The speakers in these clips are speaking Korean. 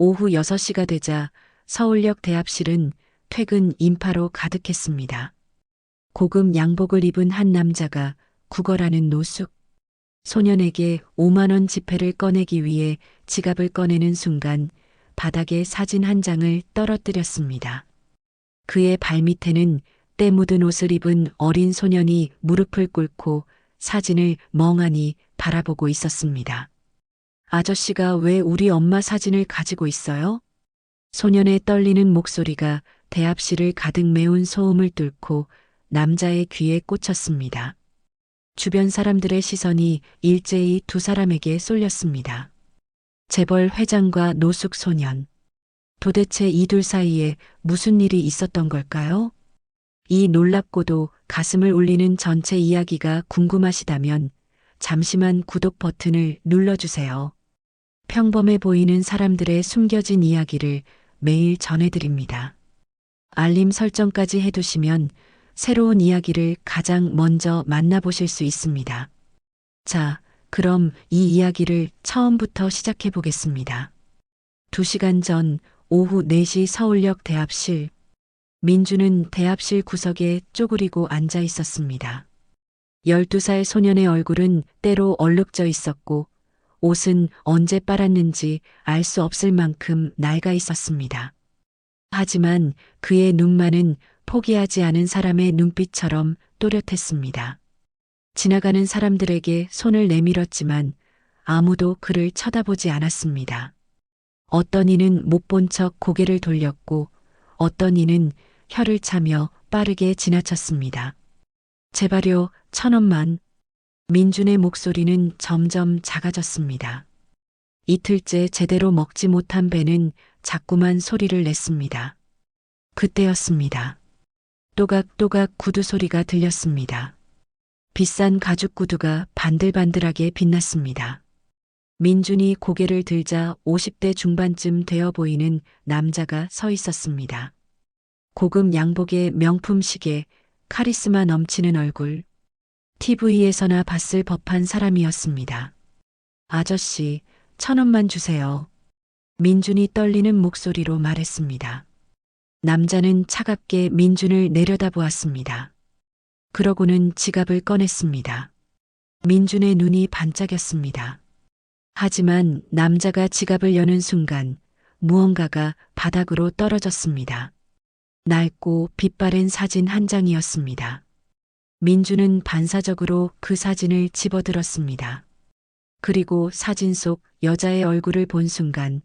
오후 6시가 되자 서울역 대합실은 퇴근 인파로 가득했습니다. 고급 양복을 입은 한 남자가 구걸하는 노숙. 소년에게 5만원 지폐를 꺼내기 위해 지갑을 꺼내는 순간 바닥에 사진 한 장을 떨어뜨렸습니다. 그의 발밑에는 때 묻은 옷을 입은 어린 소년이 무릎을 꿇고 사진을 멍하니 바라보고 있었습니다. 아저씨가 왜 우리 엄마 사진을 가지고 있어요? 소년의 떨리는 목소리가 대합실을 가득 메운 소음을 뚫고 남자의 귀에 꽂혔습니다. 주변 사람들의 시선이 일제히 두 사람에게 쏠렸습니다. 재벌 회장과 노숙 소년. 도대체 이 둘 사이에 무슨 일이 있었던 걸까요? 이 놀랍고도 가슴을 울리는 전체 이야기가 궁금하시다면 잠시만 구독 버튼을 눌러주세요. 평범해 보이는 사람들의 숨겨진 이야기를 매일 전해드립니다. 알림 설정까지 해두시면 새로운 이야기를 가장 먼저 만나보실 수 있습니다. 자, 그럼 이 이야기를 처음부터 시작해 보겠습니다. 2시간 전 오후 4시 서울역 대합실. 민주는 대합실 구석에 쪼그리고 앉아 있었습니다. 12살 소년의 얼굴은 때로 얼룩져 있었고 옷은 언제 빨았는지 알 수 없을 만큼 낡아 있었습니다. 하지만 그의 눈만은 포기하지 않은 사람의 눈빛처럼 또렷했습니다. 지나가는 사람들에게 손을 내밀었지만 아무도 그를 쳐다보지 않았습니다. 어떤 이는 못 본 척 고개를 돌렸고 어떤 이는 혀를 차며 빠르게 지나쳤습니다. 제발요, 천 원만. 민준의 목소리는 점점 작아졌습니다. 이틀째 제대로 먹지 못한 배는 자꾸만 소리를 냈습니다. 그때였습니다. 또각또각 구두 소리가 들렸습니다. 비싼 가죽 구두가 반들반들하게 빛났습니다. 민준이 고개를 들자 50대 중반쯤 되어 보이는 남자가 서 있었습니다. 고급 양복에 명품 시계, 카리스마 넘치는 얼굴. TV에서나 봤을 법한 사람이었습니다. 아저씨, 천 원만 주세요. 민준이 떨리는 목소리로 말했습니다. 남자는 차갑게 민준을 내려다보았습니다. 그러고는 지갑을 꺼냈습니다. 민준의 눈이 반짝였습니다. 하지만 남자가 지갑을 여는 순간 무언가가 바닥으로 떨어졌습니다. 낡고 빛바랜 사진 한 장이었습니다. 민주는 반사적으로 그 사진을 집어들었습니다. 그리고 사진 속 여자의 얼굴을 본 순간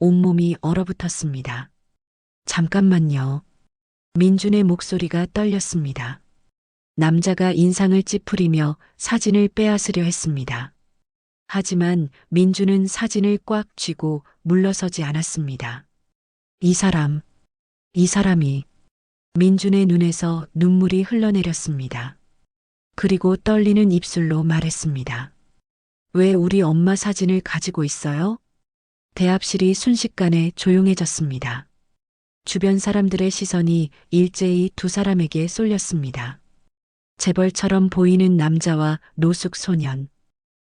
온몸이 얼어붙었습니다. 잠깐만요. 민준의 목소리가 떨렸습니다. 남자가 인상을 찌푸리며 사진을 빼앗으려 했습니다. 하지만 민주는 사진을 꽉 쥐고 물러서지 않았습니다. 이 사람, 이 사람이 민준의 눈에서 눈물이 흘러내렸습니다. 그리고 떨리는 입술로 말했습니다. 왜 우리 엄마 사진을 가지고 있어요? 대합실이 순식간에 조용해졌습니다. 주변 사람들의 시선이 일제히 두 사람에게 쏠렸습니다. 재벌처럼 보이는 남자와 노숙 소년.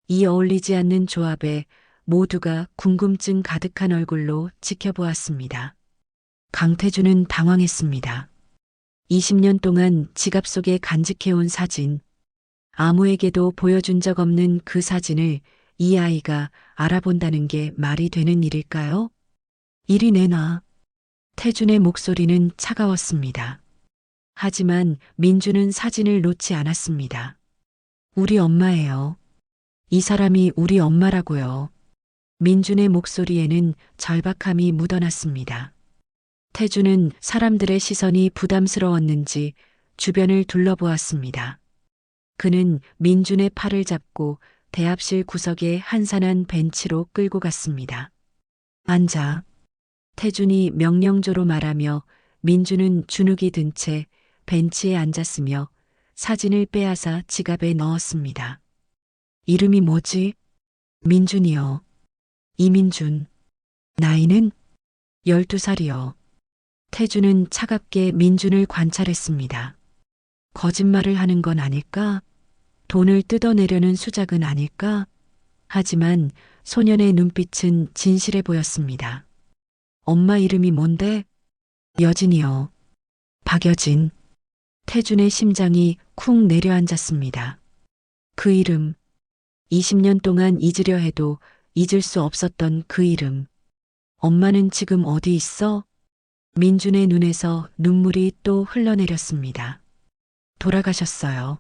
이 어울리지 않는 조합에 모두가 궁금증 가득한 얼굴로 지켜보았습니다. 강태준은 당황했습니다. 20년 동안 지갑 속에 간직해온 사진. 아무에게도 보여준 적 없는 그 사진을 이 아이가 알아본다는 게 말이 되는 일일까요? 이리 내놔. 태준의 목소리는 차가웠습니다. 하지만 민주는 사진을 놓지 않았습니다. 우리 엄마예요. 이 사람이 우리 엄마라고요. 민준의 목소리에는 절박함이 묻어났습니다. 태준은 사람들의 시선이 부담스러웠는지 주변을 둘러보았습니다. 그는 민준의 팔을 잡고 대합실 구석에 한산한 벤치로 끌고 갔습니다. 앉아. 태준이 명령조로 말하며 민준은 주눅이 든 채 벤치에 앉았으며 사진을 빼앗아 지갑에 넣었습니다. 이름이 뭐지? 민준이요. 이민준. 나이는 12살이요. 태준은 차갑게 민준을 관찰했습니다. 거짓말을 하는 건 아닐까? 돈을 뜯어내려는 수작은 아닐까? 하지만 소년의 눈빛은 진실해 보였습니다. 엄마 이름이 뭔데? 여진이요. 박여진. 태준의 심장이 쿵 내려앉았습니다. 그 이름. 20년 동안 잊으려 해도 잊을 수 없었던 그 이름. 엄마는 지금 어디 있어? 민준의 눈에서 눈물이 또 흘러내렸습니다. 돌아가셨어요.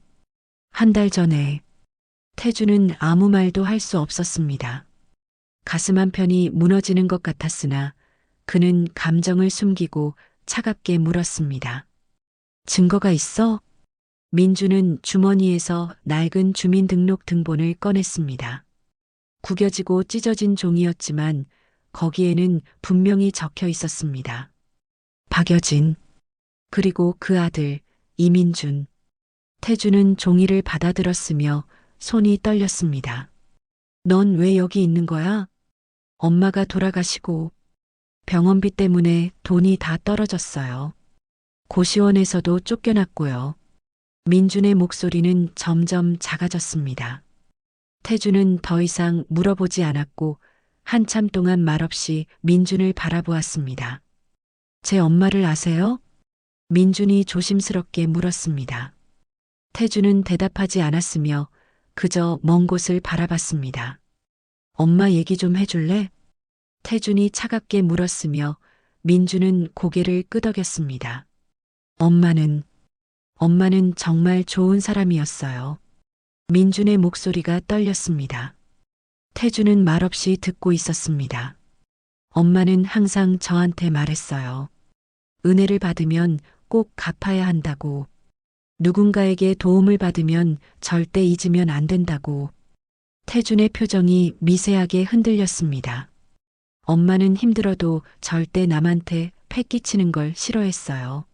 한 달 전에 태주는 아무 말도 할 수 없었습니다. 가슴 한편이 무너지는 것 같았으나 그는 감정을 숨기고 차갑게 물었습니다. 증거가 있어? 민주는 주머니에서 낡은 주민등록 등본을 꺼냈습니다. 구겨지고 찢어진 종이였지만 거기에는 분명히 적혀 있었습니다. 박여진, 그리고 그 아들 이민준. 태주는 종이를 받아들었으며 손이 떨렸습니다. 넌 왜 여기 있는 거야? 엄마가 돌아가시고 병원비 때문에 돈이 다 떨어졌어요. 고시원에서도 쫓겨났고요. 민준의 목소리는 점점 작아졌습니다. 태주는 더 이상 물어보지 않았고 한참 동안 말없이 민준을 바라보았습니다. 제 엄마를 아세요? 민준이 조심스럽게 물었습니다. 태주는 대답하지 않았으며 그저 먼 곳을 바라봤습니다. 엄마 얘기 좀 해줄래? 태준이 차갑게 물었으며 민주는 고개를 끄덕였습니다. 엄마는, 엄마는 정말 좋은 사람이었어요. 민준의 목소리가 떨렸습니다. 태주는 말없이 듣고 있었습니다. 엄마는 항상 저한테 말했어요. 은혜를 받으면 꼭 갚아야 한다고. 누군가에게 도움을 받으면 절대 잊으면 안 된다고. 태준의 표정이 미세하게 흔들렸습니다. 엄마는 힘들어도 절대 남한테 패 끼치는 걸 싫어했어요.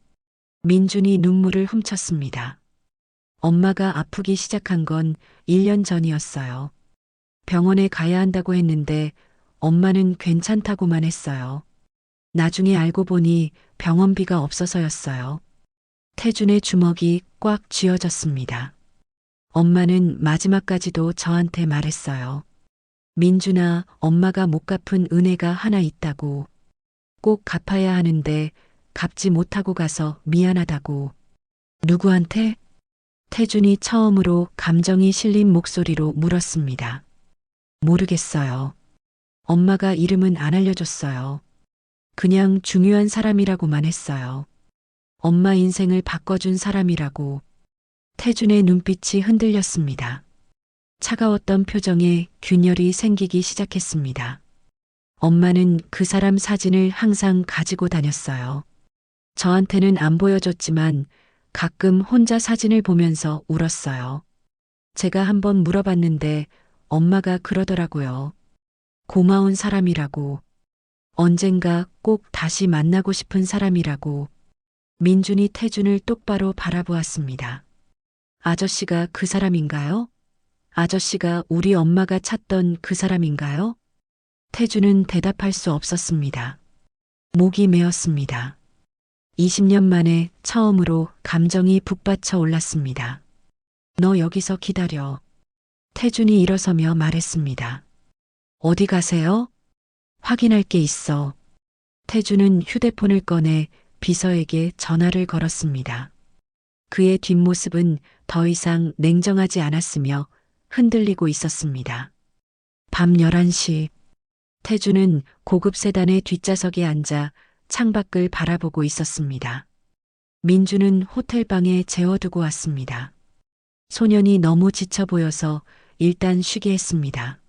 민준이 눈물을 훔쳤습니다. 엄마가 아프기 시작한 건 1년 전이었어요. 병원에 가야 한다고 했는데 엄마는 괜찮다고만 했어요. 나중에 알고 보니 병원비가 없어서였어요. 태준의 주먹이 꽉 쥐어졌습니다. 엄마는 마지막까지도 저한테 말했어요. 민준아, 엄마가 못 갚은 은혜가 하나 있다고. 꼭 갚아야 하는데 갚지 못하고 가서 미안하다고. 누구한테? 태준이 처음으로 감정이 실린 목소리로 물었습니다. 모르겠어요. 엄마가 이름은 안 알려줬어요. 그냥 중요한 사람이라고만 했어요. 엄마 인생을 바꿔준 사람이라고. 태준의 눈빛이 흔들렸습니다. 차가웠던 표정에 균열이 생기기 시작했습니다. 엄마는 그 사람 사진을 항상 가지고 다녔어요. 저한테는 안 보여줬지만 가끔 혼자 사진을 보면서 울었어요. 제가 한번 물어봤는데 엄마가 그러더라고요. 고마운 사람이라고. 언젠가 꼭 다시 만나고 싶은 사람이라고. 민준이 태준을 똑바로 바라보았습니다. 아저씨가 그 사람인가요? 아저씨가 우리 엄마가 찾던 그 사람인가요? 태준은 대답할 수 없었습니다. 목이 메었습니다. 20년 만에 처음으로 감정이 북받쳐 올랐습니다. 너 여기서 기다려. 태준이 일어서며 말했습니다. 어디 가세요? 확인할 게 있어. 태준은 휴대폰을 꺼내 비서에게 전화를 걸었습니다. 그의 뒷모습은 더 이상 냉정하지 않았으며 흔들리고 있었습니다. 밤 11시 태주는 고급 세단의 뒷좌석에 앉아 창밖을 바라보고 있었습니다. 민주는 호텔방에 재워두고 왔습니다. 소년이 너무 지쳐 보여서 일단 쉬게 했습니다.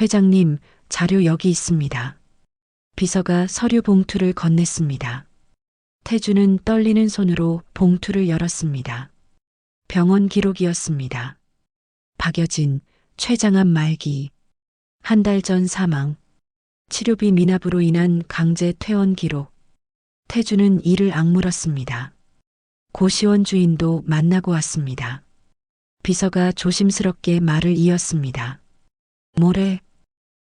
회장님, 자료 여기 있습니다. 비서가 서류 봉투를 건넸습니다. 태주는 떨리는 손으로 봉투를 열었습니다. 병원 기록이었습니다. 박여진, 췌장암 말기, 한 달 전 사망, 치료비 미납으로 인한 강제 퇴원 기록. 태주는 이를 악물었습니다. 고시원 주인도 만나고 왔습니다. 비서가 조심스럽게 말을 이었습니다. 모레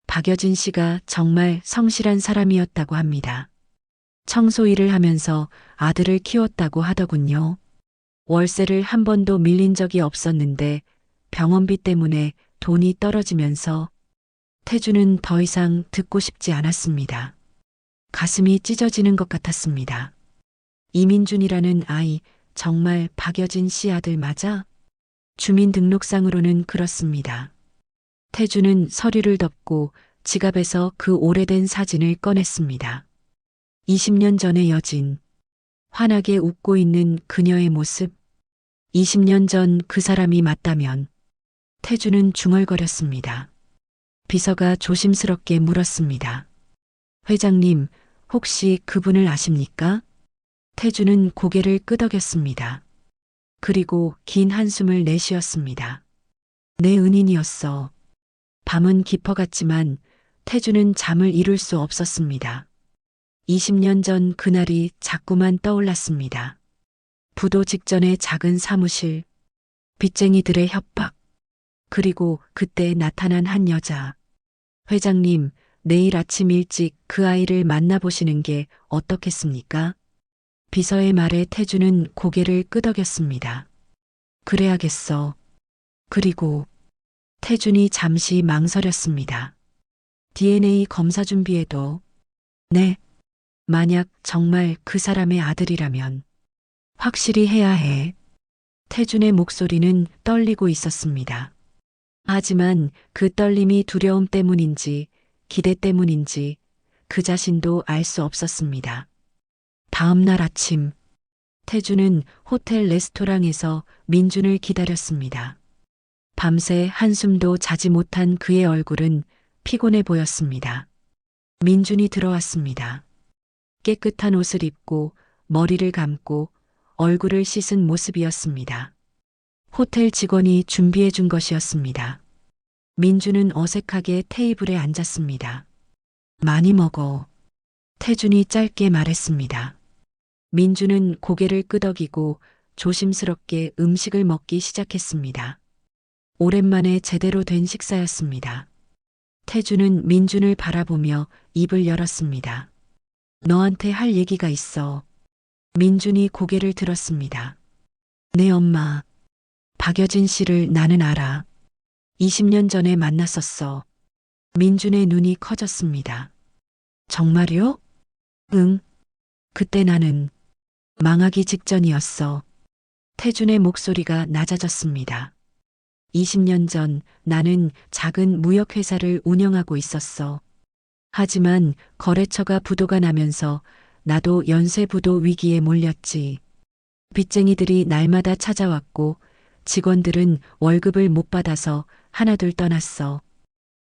박여진 씨가 정말 성실한 사람이었다고 합니다. 청소 일을 하면서 아들을 키웠다고 하더군요. 월세를 한 번도 밀린 적이 없었는데 병원비 때문에 돈이 떨어지면서 태주는 더 이상 듣고 싶지 않았습니다. 가슴이 찢어지는 것 같았습니다. 이민준이라는 아이 정말 박여진 씨 아들 맞아? 주민등록상으로는 그렇습니다. 태주는 서류를 덮고 지갑에서 그 오래된 사진을 꺼냈습니다. 20년 전의 여진. 환하게 웃고 있는 그녀의 모습. 20년 전 그 사람이 맞다면 태주는 중얼거렸습니다. 비서가 조심스럽게 물었습니다. 회장님, 혹시 그분을 아십니까? 태주는 고개를 끄덕였습니다. 그리고 긴 한숨을 내쉬었습니다. 내 은인이었어. 밤은 깊어갔지만 태주는 잠을 이룰 수 없었습니다. 20년 전 그날이 자꾸만 떠올랐습니다. 부도 직전의 작은 사무실, 빚쟁이들의 협박, 그리고 그때 나타난 한 여자. 회장님, 내일 아침 일찍 그 아이를 만나보시는 게 어떻겠습니까? 비서의 말에 태주는 고개를 끄덕였습니다. 그래야겠어. 그리고 태준이 잠시 망설였습니다. DNA 검사 준비에도 네. 만약 정말 그 사람의 아들이라면 확실히 해야 해. 태준의 목소리는 떨리고 있었습니다. 하지만 그 떨림이 두려움 때문인지 기대 때문인지 그 자신도 알 수 없었습니다. 다음 날 아침, 태주는 호텔 레스토랑에서 민준을 기다렸습니다. 밤새 한숨도 자지 못한 그의 얼굴은 피곤해 보였습니다. 민준이 들어왔습니다. 깨끗한 옷을 입고 머리를 감고 얼굴을 씻은 모습이었습니다. 호텔 직원이 준비해 준 것이었습니다. 민준은 어색하게 테이블에 앉았습니다. 많이 먹어. 태준이 짧게 말했습니다. 민준은 고개를 끄덕이고 조심스럽게 음식을 먹기 시작했습니다. 오랜만에 제대로 된 식사였습니다. 태준은 민준을 바라보며 입을 열었습니다. 너한테 할 얘기가 있어. 민준이 고개를 들었습니다. 내 엄마, 박여진 씨를 나는 알아. 20년 전에 만났었어. 민준의 눈이 커졌습니다. 정말요? 응. 그때 나는 망하기 직전이었어. 태준의 목소리가 낮아졌습니다. 20년 전 나는 작은 무역회사를 운영하고 있었어. 하지만 거래처가 부도가 나면서 나도 연쇄부도 위기에 몰렸지. 빚쟁이들이 날마다 찾아왔고 직원들은 월급을 못 받아서 하나둘 떠났어.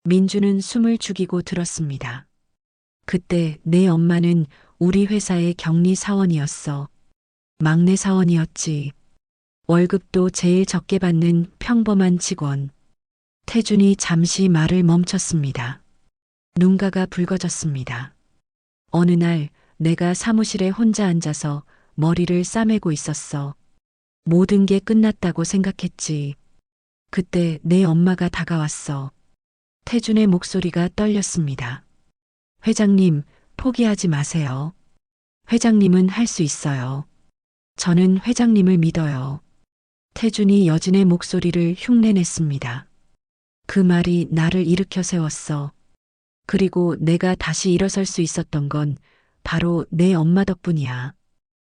민주는 숨을 죽이고 들었습니다. 그때 내 엄마는 우리 회사의 격리 사원이었어. 막내 사원이었지. 월급도 제일 적게 받는 평범한 직원. 태준이 잠시 말을 멈췄습니다. 눈가가 붉어졌습니다. 어느 날 내가 사무실에 혼자 앉아서 머리를 싸매고 있었어. 모든 게 끝났다고 생각했지. 그때 내 엄마가 다가왔어. 태준의 목소리가 떨렸습니다. 회장님, 포기하지 마세요. 회장님은 할 수 있어요. 저는 회장님을 믿어요. 태준이 여진의 목소리를 흉내냈습니다. 그 말이 나를 일으켜 세웠어. 그리고 내가 다시 일어설 수 있었던 건 바로 내 엄마 덕분이야.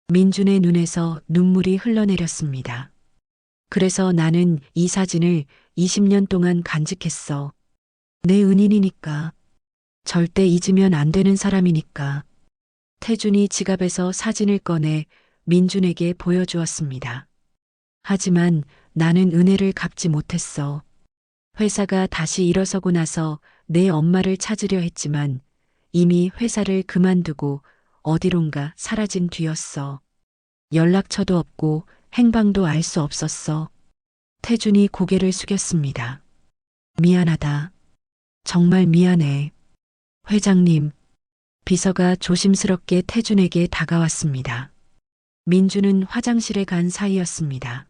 민준의 눈에서 눈물이 흘러내렸습니다. 그래서 나는 이 사진을 20년 동안 간직했어. 내 은인이니까. 절대 잊으면 안 되는 사람이니까. 태준이 지갑에서 사진을 꺼내 민준에게 보여주었습니다. 하지만 나는 은혜를 갚지 못했어. 회사가 다시 일어서고 나서 내 엄마를 찾으려 했지만 이미 회사를 그만두고 어디론가 사라진 뒤였어. 연락처도 없고 행방도 알 수 없었어. 태준이 고개를 숙였습니다. 미안하다. 정말 미안해. 회장님, 비서가 조심스럽게 태준에게 다가왔습니다. 민주는 화장실에 간 사이였습니다.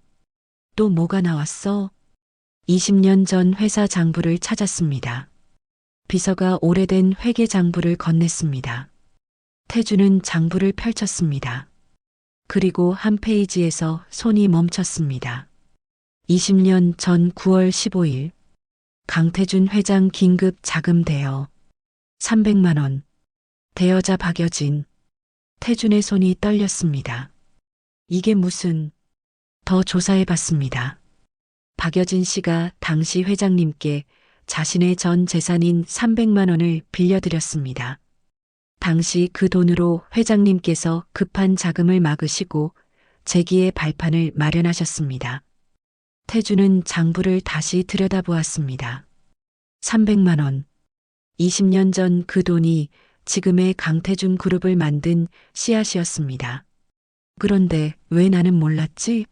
또 뭐가 나왔어? 20년 전 회사 장부를 찾았습니다. 비서가 오래된 회계 장부를 건넸습니다. 태주는 장부를 펼쳤습니다. 그리고 한 페이지에서 손이 멈췄습니다. 20년 전 9월 15일 강태준 회장 긴급 자금 대여 300만 원 대여자 박여진. 태준의 손이 떨렸습니다. 이게 무슨, 더 조사해 봤습니다. 박여진 씨가 당시 회장님께 자신의 전 재산인 300만 원을 빌려드렸습니다. 당시 그 돈으로 회장님께서 급한 자금을 막으시고 재기의 발판을 마련하셨습니다. 태주는 장부를 다시 들여다보았습니다. 300만 원. 20년 전 그 돈이 지금의 강태준 그룹을 만든 씨앗이었습니다. 그런데 왜 나는 몰랐지?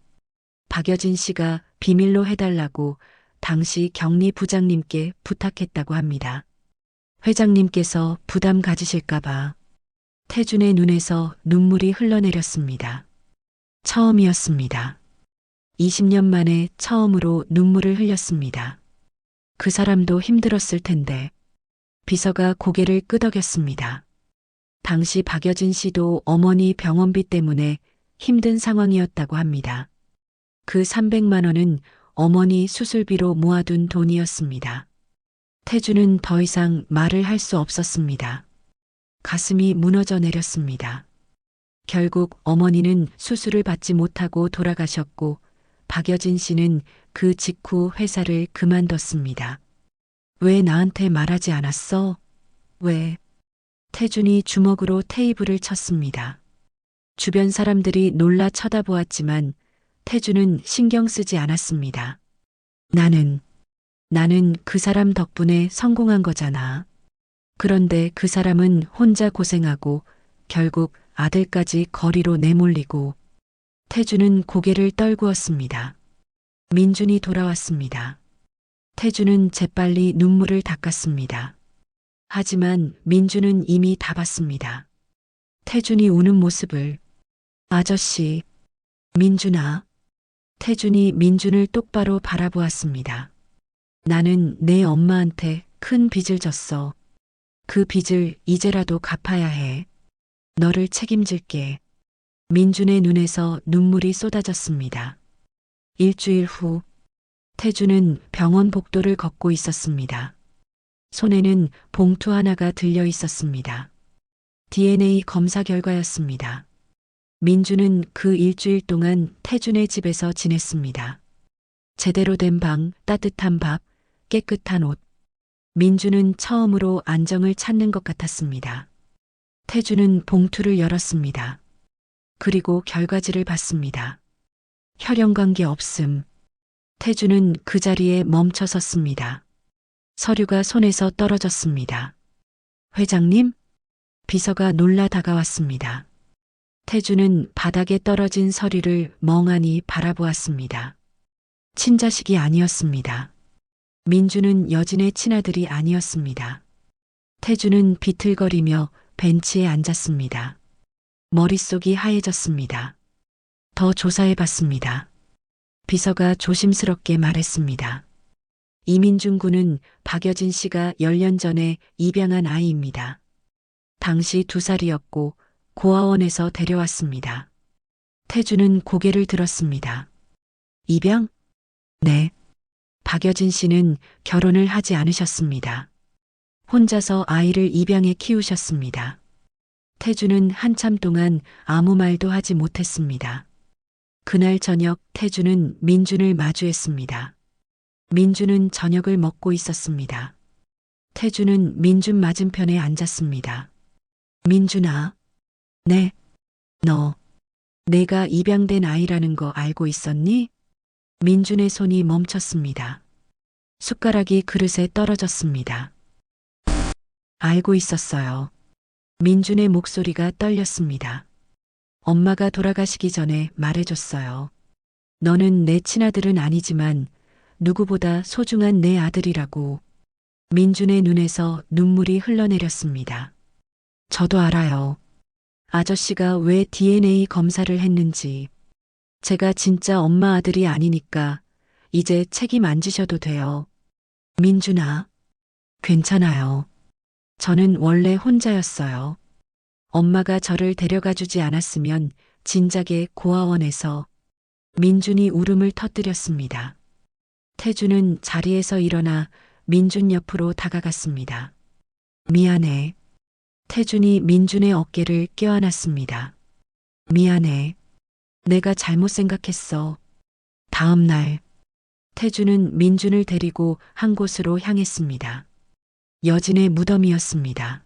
박여진 씨가 비밀로 해달라고 당시 경리 부장님께 부탁했다고 합니다. 회장님께서 부담 가지실까봐 태준의 눈에서 눈물이 흘러내렸습니다. 처음이었습니다. 20년 만에 처음으로 눈물을 흘렸습니다. 그 사람도 힘들었을 텐데 비서가 고개를 끄덕였습니다. 당시 박여진 씨도 어머니 병원비 때문에 힘든 상황이었다고 합니다. 그 300만 원은 어머니 수술비로 모아둔 돈이었습니다. 태주는 더 이상 말을 할 수 없었습니다. 가슴이 무너져 내렸습니다. 결국 어머니는 수술을 받지 못하고 돌아가셨고 박여진 씨는 그 직후 회사를 그만뒀습니다. 왜 나한테 말하지 않았어? 왜? 태준이 주먹으로 테이블을 쳤습니다. 주변 사람들이 놀라 쳐다보았지만 태준은 신경 쓰지 않았습니다. 나는, 나는 그 사람 덕분에 성공한 거잖아. 그런데 그 사람은 혼자 고생하고 결국 아들까지 거리로 내몰리고 태주는 고개를 떨구었습니다. 민준이 돌아왔습니다. 태주는 재빨리 눈물을 닦았습니다. 하지만 민준은 이미 다 봤습니다. 태준이 우는 모습을 아저씨, 민준아. 태준이 민준을 똑바로 바라보았습니다. 나는 내 엄마한테 큰 빚을 졌어. 그 빚을 이제라도 갚아야 해. 너를 책임질게. 민준의 눈에서 눈물이 쏟아졌습니다. 일주일 후, 태주는 병원 복도를 걷고 있었습니다. 손에는 봉투 하나가 들려 있었습니다. DNA 검사 결과였습니다. 민주는 그 일주일 동안 태준의 집에서 지냈습니다. 제대로 된 방, 따뜻한 밥, 깨끗한 옷. 민주는 처음으로 안정을 찾는 것 같았습니다. 태준은 봉투를 열었습니다. 그리고 결과지를 봤습니다. 혈연 관계 없음. 태준은 그 자리에 멈춰 섰습니다. 서류가 손에서 떨어졌습니다. 회장님? 비서가 놀라 다가왔습니다. 태주는 바닥에 떨어진 서류를 멍하니 바라보았습니다. 친자식이 아니었습니다. 민주는 여진의 친아들이 아니었습니다. 태주는 비틀거리며 벤치에 앉았습니다. 머릿속이 하얘졌습니다. 더 조사해 봤습니다. 비서가 조심스럽게 말했습니다. 이민준 군은 박여진 씨가 10년 전에 입양한 아이입니다. 당시 두 살이었고 고아원에서 데려왔습니다. 태주는 고개를 들었습니다. 입양? 네. 박여진 씨는 결혼을 하지 않으셨습니다. 혼자서 아이를 입양해 키우셨습니다. 태주는 한참 동안 아무 말도 하지 못했습니다. 그날 저녁 태주는 민준을 마주했습니다. 민준은 저녁을 먹고 있었습니다. 태주는 민준 맞은편에 앉았습니다. 민준아, 네, 너, 내가 입양된 아이라는 거 알고 있었니? 민준의 손이 멈췄습니다. 숟가락이 그릇에 떨어졌습니다. 알고 있었어요. 민준의 목소리가 떨렸습니다. 엄마가 돌아가시기 전에 말해줬어요. 너는 내 친아들은 아니지만 누구보다 소중한 내 아들이라고. 민준의 눈에서 눈물이 흘러내렸습니다. 저도 알아요. 아저씨가 왜 DNA 검사를 했는지. 제가 진짜 엄마 아들이 아니니까 이제 책임 안 지셔도 돼요. 민준아, 괜찮아요. 저는 원래 혼자였어요. 엄마가 저를 데려가 주지 않았으면 진작에 고아원에서 민준이 울음을 터뜨렸습니다. 태주는 자리에서 일어나 민준 옆으로 다가갔습니다. 미안해. 태준이 민준의 어깨를 껴안았습니다. 미안해. 내가 잘못 생각했어. 다음 날, 태준은 민준을 데리고 한 곳으로 향했습니다. 여진의 무덤이었습니다.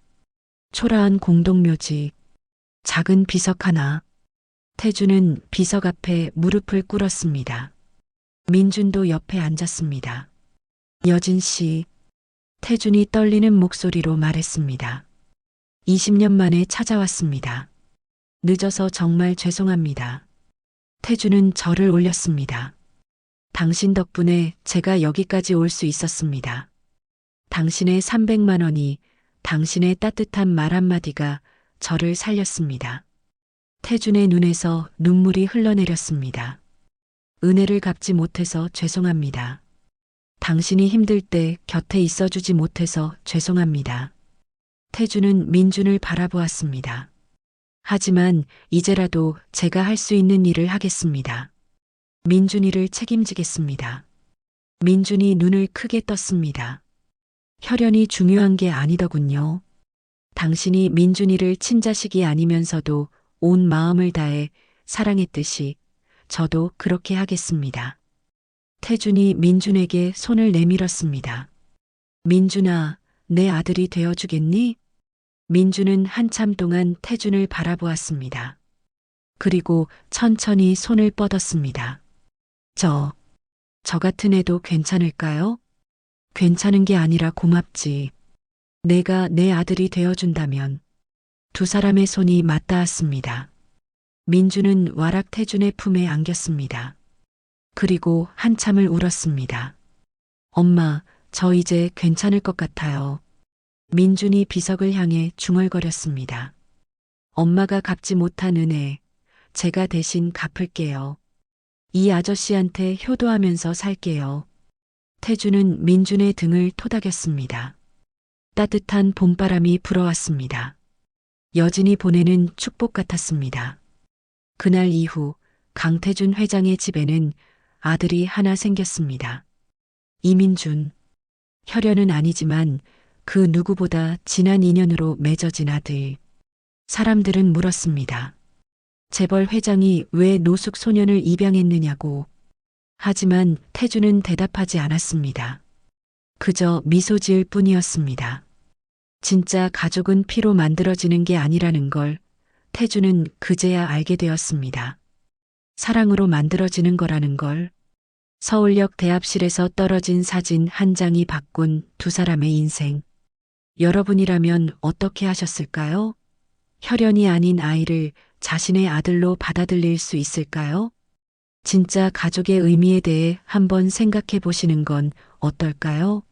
초라한 공동묘지, 작은 비석 하나. 태준은 비석 앞에 무릎을 꿇었습니다. 민준도 옆에 앉았습니다. 여진 씨, 태준이 떨리는 목소리로 말했습니다. 20년 만에 찾아왔습니다. 늦어서 정말 죄송합니다. 태준은 절을 올렸습니다. 당신 덕분에 제가 여기까지 올 수 있었습니다. 당신의 300만 원이 당신의 따뜻한 말 한마디가 저를 살렸습니다. 태준의 눈에서 눈물이 흘러내렸습니다. 은혜를 갚지 못해서 죄송합니다. 당신이 힘들 때 곁에 있어주지 못해서 죄송합니다. 태준은 민준을 바라보았습니다. 하지만 이제라도 제가 할 수 있는 일을 하겠습니다. 민준이를 책임지겠습니다. 민준이 눈을 크게 떴습니다. 혈연이 중요한 게 아니더군요. 당신이 민준이를 친자식이 아니면서도 온 마음을 다해 사랑했듯이 저도 그렇게 하겠습니다. 태준이 민준에게 손을 내밀었습니다. 민준아, 내 아들이 되어주겠니? 민준은 한참 동안 태준을 바라보았습니다. 그리고 천천히 손을 뻗었습니다. 저, 저 같은 애도 괜찮을까요? 괜찮은 게 아니라 고맙지. 내가 내 아들이 되어준다면 두 사람의 손이 맞닿았습니다. 민주는 와락 태준의 품에 안겼습니다. 그리고 한참을 울었습니다. 엄마, 저 이제 괜찮을 것 같아요. 민준이 비석을 향해 중얼거렸습니다. 엄마가 갚지 못한 은혜, 제가 대신 갚을게요. 이 아저씨한테 효도하면서 살게요. 태주는 민준의 등을 토닥였습니다. 따뜻한 봄바람이 불어왔습니다. 여진이 보내는 축복 같았습니다. 그날 이후 강태준 회장의 집에는 아들이 하나 생겼습니다. 이민준. 혈연은 아니지만 그 누구보다 진한 인연으로 맺어진 아들. 사람들은 물었습니다. 재벌 회장이 왜 노숙 소년을 입양했느냐고. 하지만 태주는 대답하지 않았습니다. 그저 미소 지을 뿐이었습니다. 진짜 가족은 피로 만들어지는 게 아니라는 걸 태주는 그제야 알게 되었습니다. 사랑으로 만들어지는 거라는 걸 서울역 대합실에서 떨어진 사진 한 장이 바꾼 두 사람의 인생. 여러분이라면 어떻게 하셨을까요? 혈연이 아닌 아이를 자신의 아들로 받아들일 수 있을까요? 진짜 가족의 의미에 대해 한번 생각해 보시는 건 어떨까요?